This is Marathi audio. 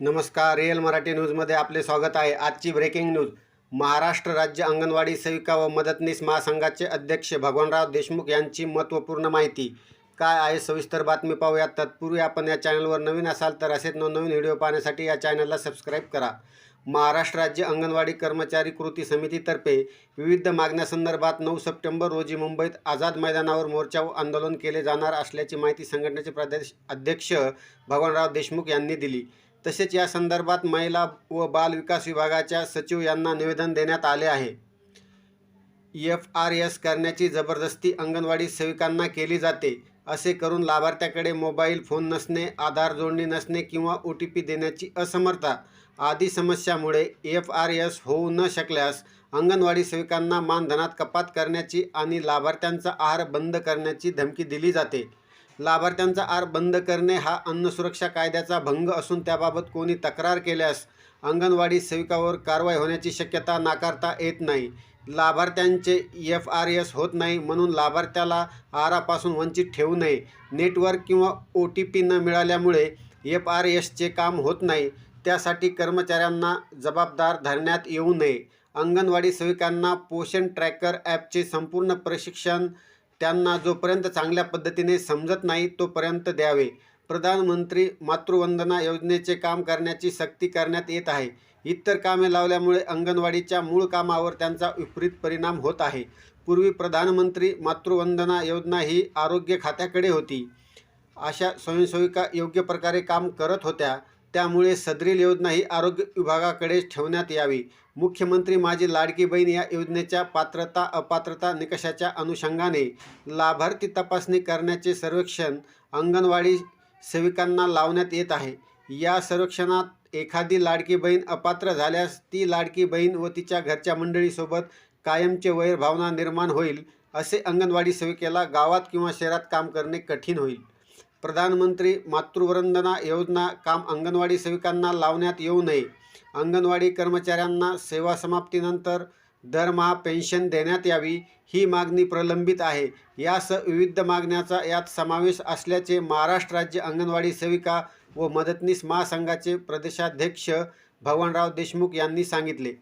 नमस्कार रिअल मराठी न्यूजमध्ये आपले स्वागत आहे. आजची ब्रेकिंग न्यूज महाराष्ट्र राज्य अंगणवाडी सेविका व मदतनीस महासंघाचे अध्यक्ष भगवानराव देशमुख यांची महत्त्वपूर्ण माहिती. काय आहे? सविस्तर बातमी पाहूया तत्पूर्वी आपण या चॅनलवर नवीन असाल तर असेच नवनवीन व्हिडिओ पाहण्यासाठी या चॅनलला सबस्क्राईब करा. महाराष्ट्र राज्य अंगणवाडी कर्मचारी कृती समितीतर्फे विविध मागण्यासंदर्भात नऊ सप्टेंबर रोजी मुंबईत आझाद मैदानावर मोर्चा व आंदोलन केले जाणार असल्याची माहिती संघटनेचे प्रदेश अध्यक्ष भगवानराव देशमुख यांनी दिली. तसेच या संदर्भात महिला व बाल विकास विभागाच्या सचिव यांना निवेदन देण्यात आले आहे. एफ आर एस करण्याची जबरदस्ती अंगणवाडी सेविकांना केली जाते असे करून लाभार्थ्याकडे मोबाईल फोन नसणे आधार जोडणी नसणे किंवा ओ टी पी देण्याची असमर्थता आदी समस्यामुळे एफ आर एस होऊ न शकल्यास अंगणवाडी सेविकांना मानधनात कपात करण्याची आणि लाभार्थ्यांचा आहार बंद करण्याची धमकी दिली जाते. लाभार्थ्यांचा आर बंद करणे हा अन्न सुरक्षा कायद्याचा भंग असून त्याबाबत कोणी तक्रार केल्यास अंगणवाडी सेविकावर कारवाई होण्याची शक्यता नाकारता येत नाही. लाभार्थ्यांचे एफ आर एस होत नाही म्हणून लाभार्थ्याला आहारापासून वंचित ठेवू नये. नेटवर्क किंवा ओ टी पी न मिळाल्यामुळे एफ आर एसचे काम होत नाही. त्यासाठी कर्मचाऱ्यांना जबाबदार धरण्यात येऊ नये. अंगणवाडी सेविकांना पोषण ट्रॅकर ॲपचे संपूर्ण प्रशिक्षण त्यांना जोपर्यंत चांगल्या पद्धतीने समजत नाही तोपर्यंत द्यावे. प्रधानमंत्री मातृवंदना योजनेचे काम करण्याची सक्ती करण्यात येत आहे. इतर कामे लावल्यामुळे अंगणवाडीच्या मूळ कामावर त्यांचा विपरीत परिणाम होत आहे. पूर्वी प्रधानमंत्री मातृवंदना योजना ही आरोग्य खात्याकडे होती. अशा स्वयंसेविका योग्य प्रकारे काम करत होत्या. त्यामुळे सदरील योजना ही आरोग्य विभागाकडेच ठेवण्यात यावी. मुख्यमंत्री माझी लाडकी बहीण या योजनेच्या पात्रता अपात्रता निकषाच्या अनुषंगाने लाभार्थी तपासणी करण्याचे सर्वेक्षण अंगणवाडी सेविकांना लावण्यात येत आहे. या सर्वेक्षणात एखादी लाडकी बहीण अपात्र झाल्यास ती लाडकी बहीण व तिच्या घरच्या मंडळीसोबत कायमचे वैरभावना निर्माण होईल असे अंगणवाडी सेविकेला गावात किंवा शहरात काम करणे कठीण होईल. प्रधानमंत्री मातृवंदना योजना काम अंगणवाडी सेविकांना लावण्यात येऊ नये. अंगणवाडी कर्मचाऱ्यांना सेवा समाप्तीनंतर दरमहा पेन्शन देण्यात यावी ही मागणी प्रलंबित आहे. यासह विविध मागण्याचा यात समावेश असल्याचे महाराष्ट्र राज्य अंगणवाडी सेविका व मदतनीस महासंघाचे प्रदेशाध्यक्ष भगवानराव देशमुख यांनी सांगितले.